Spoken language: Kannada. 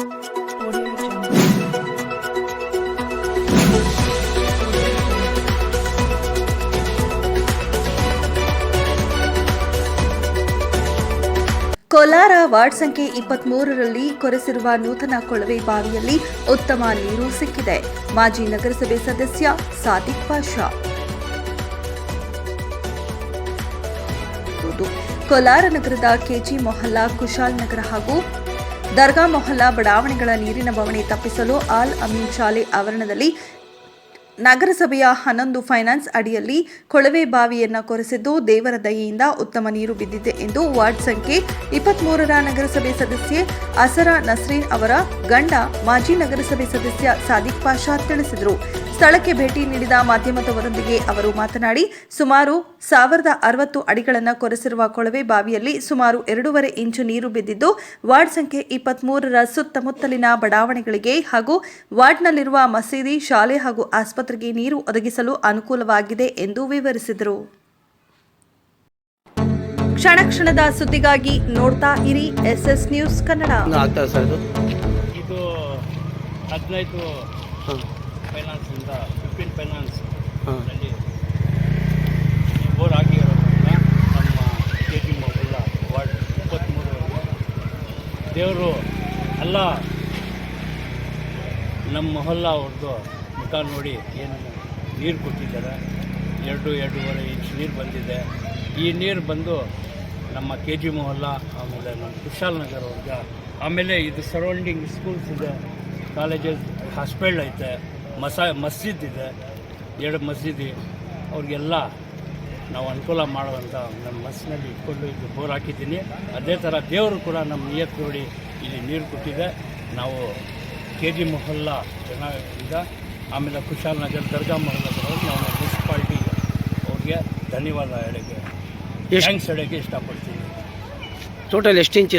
ಕೋಲಾರ ವಾರ್ಡ್ ಸಂಖ್ಯೆ ಇಪ್ಪತ್ಮೂರರಲ್ಲಿ ಕೊರೆಸಿರುವ ನೂತನ ಕೊಳವೆ ಬಾವಿಯಲ್ಲಿ ಉತ್ತಮ ನೀರು ಸಿಕ್ಕಿದೆ. ಮಾಜಿ ನಗರಸಭೆ ಸದಸ್ಯ ಸಾದಿಕ್ ಪಾಷಾ. ಕೋಲಾರ ನಗರದ ಕೆಜಿ ಮೊಹಲ್ಲಾ ಕುಶಾಲ್ ನಗರ ಹಾಗೂ ದರ್ಗಾ ಮೊಹಲ್ಲಾ ಬಡಾವಣೆಗಳ ನೀರಿನ ಬವಣೆ ತಪ್ಪಿಸಲು ಆಲ್ ಅಮೀನ್ ಶಾಲೆ ಆವರಣದಲ್ಲಿ ನಗರಸಭೆಯ ಹನ್ನೊಂದು ಫೈನಾನ್ಸ್ ಅಡಿಯಲ್ಲಿ ಕೊಳವೆ ಬಾವಿಯನ್ನು ಕೊರೆಸಿದ್ದು ದೇವರ ದಯೆಯಿಂದ ಉತ್ತಮ ನೀರು ಬಿದ್ದಿದೆ ಎಂದು ವಾರ್ಡ್ ಸಂಖ್ಯೆ ಇಪ್ಪತ್ಮೂರರ ನಗರಸಭೆ ಸದಸ್ಯೆ ಅಸರಾ ನಸ್ರೀನ್ ಅವರ ಗಂಡ ಮಾಜಿ ನಗರಸಭೆ ಸದಸ್ಯ ಸಾದಿಕ್ ಪಾಷಾ ತಿಳಿಸಿದರು. ಸ್ಥಳಕ್ಕೆ ಭೇಟಿ ನೀಡಿದ ಮಾಧ್ಯಮದವರೊಂದಿಗೆ ಅವರು ಮಾತನಾಡಿ ಸುಮಾರು ಸಾವಿರದ ಅರವತ್ತು ಅಡಿಗಳನ್ನು ಕೊರೆಸಿರುವ ಕೊಳವೆ ಬಾವಿಯಲ್ಲಿ ಸುಮಾರು ಎರಡೂವರೆ ಇಂಚು ನೀರು ಬಿದ್ದಿದ್ದು ವಾರ್ಡ್ ಸಂಖ್ಯೆ ಇಪ್ಪತ್ಮೂರರ ಸುತ್ತಮುತ್ತಲಿನ ಬಡಾವಣೆಗಳಿಗೆ ಹಾಗೂ ವಾರ್ಡ್ನಲ್ಲಿರುವ ಮಸೀದಿ ಶಾಲೆ ಹಾಗೂ ಆಸ್ಪತ್ರೆಗೆ ನೀರು ಒದಗಿಸಲು ಅನುಕೂಲವಾಗಿದೆ ಎಂದು ವಿವರಿಸಿದರು. ಕ್ಷಣ ಕ್ಷಣದ ಸುದ್ದಿಗಾಗಿ ನೋಡ್ತಾ ಇರಿ ಎಸ್ಎಸ್ ನ್ಯೂಸ್ ಕನ್ನಡ. ಹಾಂ ಫೈನಾನ್ಸಿಂದ ಫಿಫ್ಟೀನ್ ಫೈನಾನ್ಸ್ ಅಲ್ಲಿ ಬೋರ್ ಹಾಕಿರೋದ್ರಿಂದ ನಮ್ಮ ಕೆ ಜಿ ಮೊಬೈಲ ವಾರ್ಡ್ ಇಪ್ಪತ್ತ್ಮೂರು ದೇವರು ಅಲ್ಲ ನಮ್ಮ ಮೊಹಲ್ಲ ಅವ್ರದ್ದು ಮುಖ ನೋಡಿ ಏನು ನೀರು ಕೊಟ್ಟಿದ್ದಾರೆ. ಎರಡು ಎರಡೂವರೆ ಇಂಚ್ ನೀರು ಬಂದಿದೆ. ಈ ನೀರು ಬಂದು ನಮ್ಮ ಕೆ ಜಿ ಮೊಹಲ್ಲ ಆಮೇಲೆ ನಮ್ಮ ಕುಶಾಲ್ ನಗರ್ ಅವ್ರಿಗೆ ಆಮೇಲೆ ಇದು ಸರೌಂಡಿಂಗ್ ಸ್ಕೂಲ್ಸ್ ಇದೆ ಕಾಲೇಜಸ್ ಹಾಸ್ಪಿಟಲ್ ಐತೆ. ಮಸಾ ಮಸ್ಜಿದ್ ಇದೆ ಎರಡು ಮಸ್ಜಿದ್ ಅವ್ರಿಗೆಲ್ಲ ನಾವು ಅನುಕೂಲ ಮಾಡುವಂಥ ನಮ್ಮ ಮನಸ್ಸಿನಲ್ಲಿ ಇಟ್ಕೊಂಡು ಇದು ಬೋರ್ ಹಾಕಿದ್ದೀನಿ. ಅದೇ ಥರ ದೇವರು ಕೂಡ ನಮ್ಮ ನಿಯತ್ ನೋಡಿ ಇಲ್ಲಿ ನೀರು ಕೊಟ್ಟಿದೆ. ನಾವು ಕೆ ಜಿ ಮೊಹಲ್ಲ ಚೆನ್ನಾಗಿದ್ದ ಆಮೇಲೆ ಕುಶಾಲ್ ನಗರ್ ದರ್ಗಾ ಮೊಹಲ್ಲದವರು ನಾವು ಮುನ್ಸಿಪಾಲ್ಟಿ ಅವ್ರಿಗೆ ಧನ್ಯವಾದ ಹೇಳೋಕ್ಕೆ ಎಷ್ಟು ಥ್ಯಾಂಕ್ಸ್ ಹೇಳೋಕ್ಕೆ ಇಷ್ಟಪಡ್ತೀನಿ. ಟೋಟಲ್ ಎಷ್ಟು ಇಂಚ್